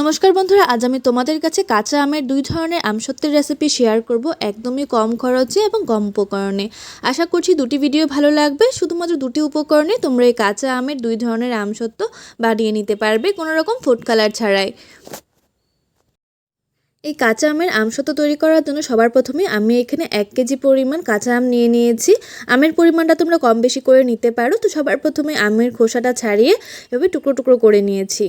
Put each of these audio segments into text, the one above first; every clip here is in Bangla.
নমস্কার বন্ধুরা, আজ আমি তোমাদের কাছে কাঁচা আমের দুই ধরনের আমসত্ত্বের রেসিপি শেয়ার করব একদমই কম খরচে এবং কম উপকরণে। আশা করছি দুটি ভিডিও ভালো লাগবে। শুধুমাত্র দুটি উপকরণে তোমরা এই কাঁচা আমের দুই ধরনের আমসত্ত্ব বানিয়ে নিতে পারবে কোনো রকম ফুড কালার ছাড়াই। এই কাঁচা আমের আমসত্ত্ব তৈরি করার জন্য সবার প্রথমে আমি এখানে এক কেজি পরিমাণ কাঁচা আম নিয়ে নিয়েছি। আমের পরিমাণটা তোমরা কম বেশি করে নিতে পারো। তো সবার প্রথমে আমের খোসাটা ছাড়িয়ে এভাবে টুকরো টুকরো করে নিয়েছি।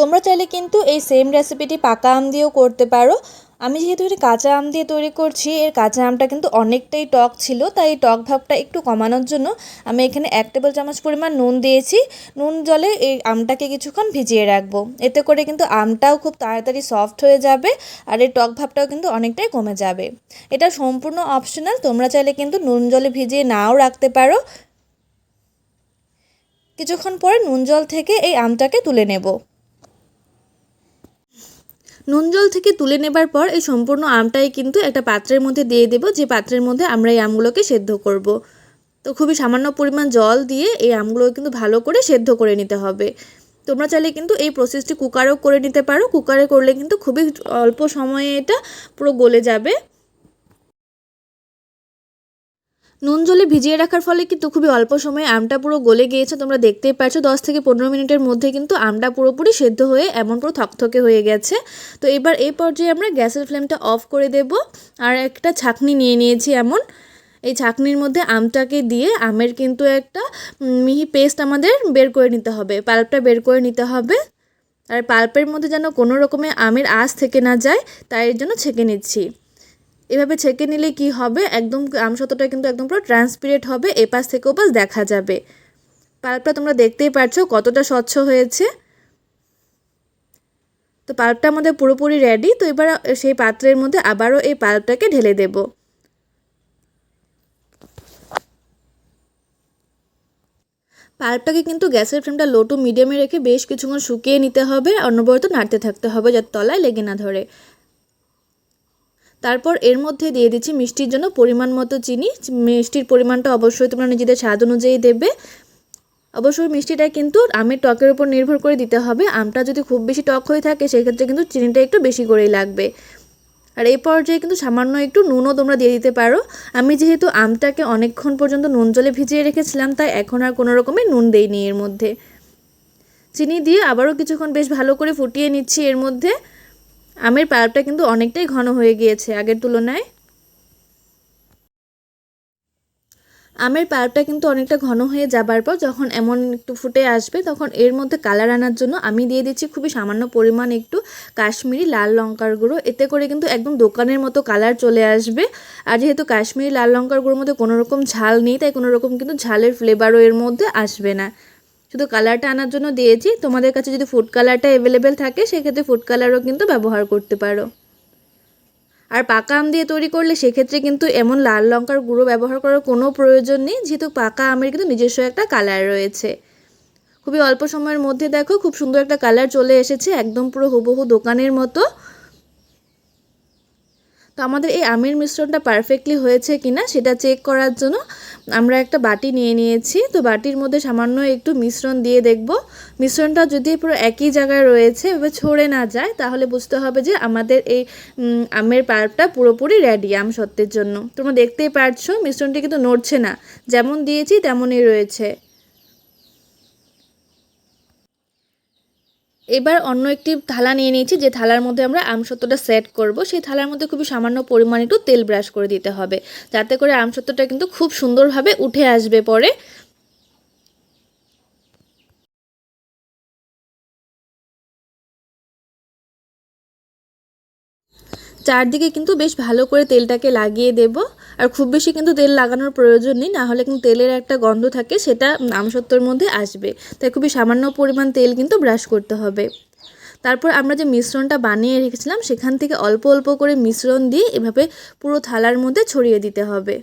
তোমরা চাইলে কিন্তু এই সেম রেসিপিটি পাকা আম দিয়েও করতে পারো। আমি যেহেতু এটা কাঁচা আম দিয়ে তৈরি করছি, এর কাঁচা আমটা কিন্তু অনেকটাই টক ছিল, তাই এই টক ভাবটা একটু কমানোর জন্য আমি এখানে এক টেবিল চামচ পরিমাণ নুন দিয়েছি। নুন জলে এই আমটাকে কিছুক্ষণ ভিজিয়ে রাখব। এতে করে কিন্তু আমটাও খুব তাড়াতাড়ি সফট হয়ে যাবে আর এই টক ভাবটাও কিন্তু অনেকটাই কমে যাবে। এটা সম্পূর্ণ অপশনাল তোমরা চাইলে কিন্তু নুন জলে ভিজিয়ে নাও রাখতে পারো। কিছুক্ষণ পরে নুন জল থেকে এই আমটাকে তুলে নেব। নুন জল থেকে তুলে নেবার পর এই সম্পূর্ণ আমটাই কিন্তু একটা পাত্রের মধ্যে দিয়ে দেবো, যে পাত্রের মধ্যে আমরা এই আমগুলোকে সেদ্ধ করব। তো খুবই সামান্য পরিমাণ জল দিয়ে এই আমগুলো কিন্তু ভালো করে সেদ্ধ করে নিতে হবে। তোমরা চাইলে কিন্তু এই প্রসেসটি কুকারেও করে নিতে পারো। কুকারে করলে কিন্তু খুবই অল্প সময়ে এটা পুরো গলে যাবে। নুন জলে ভিজিয়ে রাখার ফলে কিন্তু খুবই অল্প সময়ে আমটা পুরো গলে গিয়েছে, তোমরা দেখতেই পাচ্ছ দশ থেকে পনেরো মিনিটের মধ্যে কিন্তু আমটা পুরোপুরি সেদ্ধ হয়ে এমন পুরো থকথকে হয়ে গেছে। তো এবার এই পর্যায়ে আমরা গ্যাসের ফ্লেমটা অফ করে দেব। আর একটা ছাকনি নিয়ে নিয়েছি এমন। এই ছাকনির মধ্যে আমটাকে দিয়ে আমের কিন্তু একটা মিহি পেস্ট আমাদের বের করে নিতে হবে। পাল্পটা বের করে নিতে হবে। আর পাল্পের মধ্যে যেন কোনো রকমের আমের আঁশ থেকে না যায়, তাই এর জন্য ছেঁকে নিচ্ছি। এভাবে ছেঁকে নিলে কি হবে? একদম আমসত্ত্বটা কিন্তু একদম পুরো ট্রান্সপিরেট হবে, এপাশ থেকে ওপাশ দেখা যাবে। পাল্পটা তোমরা দেখতেই পারছ কতটা স্বচ্ছ হয়েছে। তো পাল্পটা আমাদের পুরোপুরি রেডি তো এবার সেই পাত্রের মধ্যে আবারও এই পাল্পটাকে ঢেলে দেব। পাল্পটাকে কিন্তু গ্যাসের ফ্লেমটা লো টু মিডিয়ামে রেখে বেশ কিছুক্ষণ শুকিয়ে নিতে হবে, অনবরত নাড়তে থাকতে হবে যাতে তলায় লেগে না ধরে। তারপর এর মধ্যে দিয়ে দিচ্ছি মিষ্টির জন্য পরিমাণ মতো চিনি। মিষ্টির পরিমাণটা অবশ্যই তোমরা নিজেদের স্বাদ অনুযায়ী দেবে। অবশ্যই মিষ্টিটা কিন্তু আমের টকের উপর নির্ভর করে দিতে হবে। আমটা যদি খুব বেশি টক হয়ে থাকে, সেক্ষেত্রে কিন্তু চিনিটা একটু বেশি করেই লাগবে। আর এই পর্যায়ে কিন্তু সামান্য একটু নুনও তোমরা দিয়ে দিতে পারো। আমি যেহেতু আমটাকে অনেকক্ষণ পর্যন্ত নুন জলে ভিজিয়ে রেখেছিলাম, তাই এখন আর কোনো রকমের নুন দেইনি এর মধ্যে। চিনি দিয়ে আবারও কিছুক্ষণ বেশ ভালো করে ফুটিয়ে নিচ্ছি এর মধ্যে। আমের পাল্পটা কিন্তু অনেকটাই ঘন হয়ে গিয়েছে, আগের তুলনায়। আমের পাল্পটা কিন্তু অনেকটা ঘন হয়ে যাবার পর যখন এমন একটু ফুটে আসবে, তখন এর মধ্যে কালার আনার জন্য আমি দিয়ে দিচ্ছি খুবই সামান্য পরিমাণ একটু কাশ্মীরি লাল লঙ্কার গুঁড়ো। এতে করে কিন্তু একদম দোকানের মতো কালার চলে আসবে। আর যেহেতু কাশ্মীরি লাল লঙ্কার গুঁড়োর মধ্যে কোনো রকম ঝাল নেই, তাই কোনো রকম কিন্তু ঝালের ফ্লেভারও এর মধ্যে আসবে না। শুধু কালারটা আনার জন্য দিয়েছি। তোমাদের কাছে যদি ফুড কালারটা অ্যাভেলেবেল থাকে, সেক্ষেত্রে ফুড কালারও কিন্তু ব্যবহার করতে পারো। আর পাকা আম দিয়ে তৈরি করলে সেক্ষেত্রে কিন্তু এমন লাল লঙ্কার গুঁড়ো ব্যবহার করার কোনো প্রয়োজন নেই, যেহেতু পাকা আমের কিন্তু নিজস্ব একটা কালার রয়েছে। খুবই অল্প সময়ের মধ্যে দেখো, খুব সুন্দর একটা কালার চলে এসেছে, একদম পুরো হুবহু দোকানের মতো। তো আমাদের এই আমের মিশ্রণটা পারফেক্টলি হয়েছে কিনা সেটা চেক করার জন্য আমরা একটা বাটি নিয়ে নিয়েছি। তো বাটির মধ্যে সামান্য একটু মিশ্রণ দিয়ে দেখব। মিশ্রণটা যদি পুরো একই জায়গায় রয়েছে, এভাবে ছড়ে না যায়, তাহলে বুঝতে হবে যে আমাদের এই আমের পাল্পটা পুরোপুরি রেডি আম সত্যের জন্য। তোমরা দেখতেই পারছ, মিশ্রণটি কিন্তু নড়ছে না। যেমন দিয়েছি, তেমনই রয়েছে। এবার অন্য একটি থালা নিয়ে নিয়েছি, যে থালার মধ্যে আমরা আমসত্ত্বটা সেট করব। সেই থালার মধ্যে খুবই সামান্য পরিমাণ একটু তেল ব্রাশ করে দিতে হবে। যাতে করে আমসত্ত্বটা কিন্তু খুব সুন্দরভাবে উঠে আসবে পরে। চারদিকে কিন্তু বেশ ভালো করে তেলটাকে লাগিয়ে দেব। আর খুব বেশি কিন্তু তেল লাগানোর প্রয়োজন নেই, না হলে কিন্তু তেলের একটা গন্ধ থাকে, সেটা আমসত্বর মধ্যে আসবে। তাই খুবই সামান্য পরিমাণ তেল কিন্তু ব্রাশ করতে হবে। তারপর আমরা যে মিশ্রণটা বানিয়ে রেখেছিলাম, সেখান থেকে অল্প অল্প করে মিশ্রণ দিয়ে এভাবে পুরো থালার মধ্যে ছড়িয়ে দিতে হবে।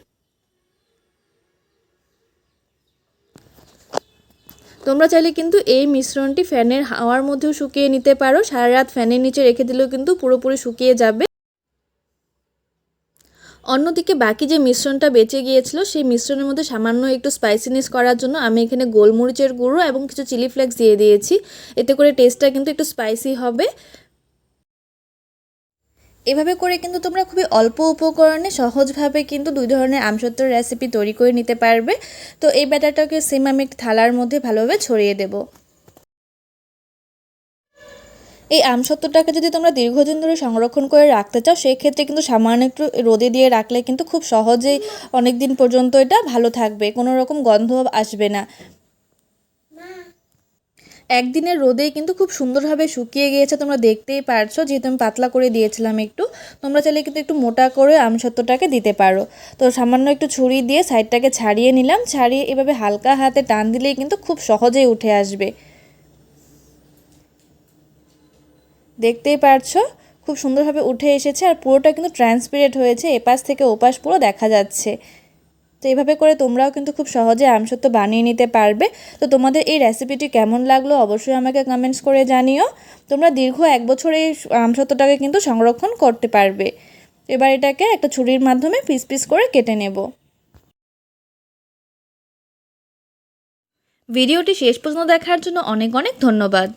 তোমরা চাইলে কিন্তু এই মিশ্রণটি ফ্যানের হাওয়ার মধ্যেও শুকিয়ে নিতে পারো। সারা রাত ফ্যানের নিচে রেখে দিলেও কিন্তু পুরোপুরি শুকিয়ে যাবে। অন্যদিকে বাকি যে মিশ্রণটা বেঁচে গিয়েছিল, সেই মিশ্রণের মধ্যে সামান্য একটু স্পাইসিনেস করার জন্য আমি এখানে গোলমরিচের গুঁড়ো এবং কিছু চিলি ফ্লেক্স দিয়ে দিয়েছি। এতে করে টেস্টটা কিন্তু একটু স্পাইসি হবে। এভাবে করে কিন্তু তোমরা খুবই অল্প উপকরণে সহজভাবে কিন্তু দুই ধরনের আমসত্ত্বর রেসিপি তৈরি করে নিতে পারবে। তো এই ব্যাটারটাকে সেম আমি একটি থালার মধ্যে ভালোভাবে ছড়িয়ে দেবো। এই আমসত্ত্বটাকে যদি তোমরা দীর্ঘদিন ধরে সংরক্ষণ করে রাখতে চাও, সেক্ষেত্রে কিন্তু সামান্য একটু রোদে দিয়ে রাখলে কিন্তু খুব সহজেই অনেক দিন পর্যন্ত এটা ভালো থাকবে, কোনো রকম গন্ধ আসবে না। একদিনের রোদেই কিন্তু খুব সুন্দরভাবে শুকিয়ে গিয়েছে, তোমরা দেখতেই পারছ, যেহেতু আমি পাতলা করে দিয়েছিলাম একটু, তোমরা চাইলে কিন্তু একটু মোটা করে আমসত্ত্বটাকে দিতে পারো। তো সামান্য একটু ছুরি দিয়ে সাইডটাকে ছাড়িয়ে নিলাম, ছাড়িয়ে এভাবে হালকা হাতে টান দিলেই কিন্তু খুব সহজেই উঠে আসবে। দেখতেই পারছ, খুব সুন্দরভাবে উঠে এসেছে আর পুরোটা কিন্তু ট্রান্সপিরেট হয়েছে, এপাশ থেকে ওপাশ পুরো দেখা যাচ্ছে। তো এইভাবে করে তোমরাও কিন্তু খুব সহজে আমসত্ব বানিয়ে নিতে পারবে। তো তোমাদের এই রেসিপিটি কেমন লাগল অবশ্যই আমাকে কমেন্টস করে জানিও। তোমরা দীর্ঘ এক বছর এই আমসত্বটাকে কিন্তু সংরক্ষণ করতে পারবে। এবার এটাকে একটা ছুরির মাধ্যমে পিস পিস করে কেটে নেব। ভিডিওটি শেষ পর্যন্ত দেখার জন্য অনেক অনেক ধন্যবাদ।